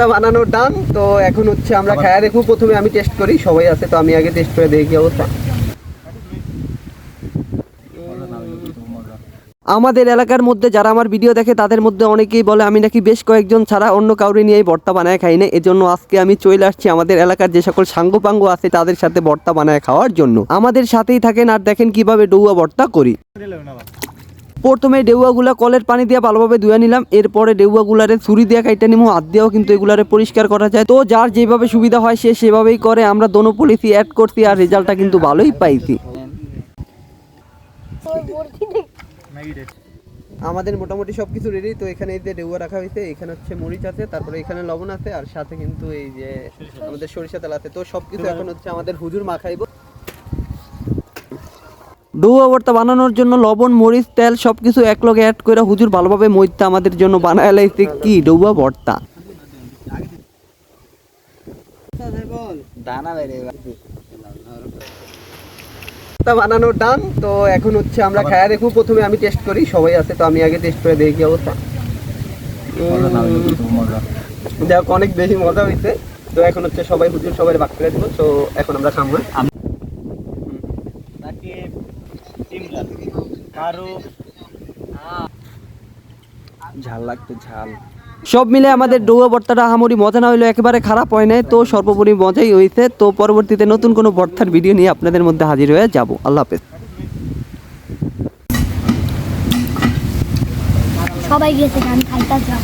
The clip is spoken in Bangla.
ভর্তা বানানোর ডান তো এখন হচ্ছে আমরা খায়া দেখব। প্রথমে আমি টেস্ট করি সবাই আছে তো আমি আগে টেস্ট করে দেখি কি অবস্থা। আমাদের এলাকার মধ্যে যারা আমার ভিডিও দেখে তাদের মধ্যে অনেকেই বলে আমি নাকি বেশ কয়েকজন ছাড়া অন্য কাউরে নিয়ে এই ভর্তা বানায় খাই না। এজন্য আজকে আমি চলে আসছি আমাদের এলাকার যে সকল সাঙ্গপাঙ্গ আছে তাদের সাথে ভর্তা বানায় খাওয়ার জন্য। আমাদের সাথেই থাকেন আর দেখেন কীভাবে ডৌয়া ভর্তা করি। প্রথমে ডেউয়াগুলা কলের পানি দিয়ে ভালোভাবে ধুয়ে নিলাম এরপরে ডেউয়াগুলারে ছুরি দিয়ে কাইটা নিমু হাত দিয়েও কিন্তু এগুলারে পরিষ্কার করা যায়। তো যার যেভাবে সুবিধা হয় সে সেভাবেই করে আমরা দোনো পলিসি অ্যাড করছি আর রেজাল্টটা কিন্তু ভালোই পাইছি। আমাদের মোটামুটি সব কিছু রেডি তো এখানে এই যে ডেউয়া রাখা হয়েছে এখানে হচ্ছে মরিচ আছে তারপরে এখানে লবণ আছে আর সাথে কিন্তু এই যে আমাদের সরিষা তেল আছে। তো সব কিছু এখন হচ্ছে আমাদের হুজুর মাখাইবো। ডুয়া ভর্তা বানানোর জন্য লবণ মরিচ তেল সবকিছু এক লগে অ্যাড করে হুজুর ভালোভাবে মইতে আমাদের জন্য বানায় লাইছে কি ডুয়া ভর্তা বানানো ডান তো এখন হচ্ছে আমরা খায়া দেখব। প্রথমে আমি টেস্ট করি সবাই আছে তো আমি আগে টেস্ট করে দেখি কি অবস্থা। দেখ অনেক বেশি মজা হয়েছে তো এখন হচ্ছে সবাই হুজুর সবাই ভাগ করে দেবো তো এখন আমরা খাব সিমলা ঝাল লাগতো ঝাল। সব মিলে আমাদের ডৌয়া ভর্তাটা আহামরি মজা না হইল একেবারে খারাপ হয় নাই। তো সর্বোপরি মজাই হয়েছে তো পরবর্তীতে নতুন কোনো ভর্তার ভিডিও নিয়ে আপনাদের মধ্যে হাজির হয়ে যাব। আল্লাহ হাফেজ। সবাই গেছে গান খাইতে যাও।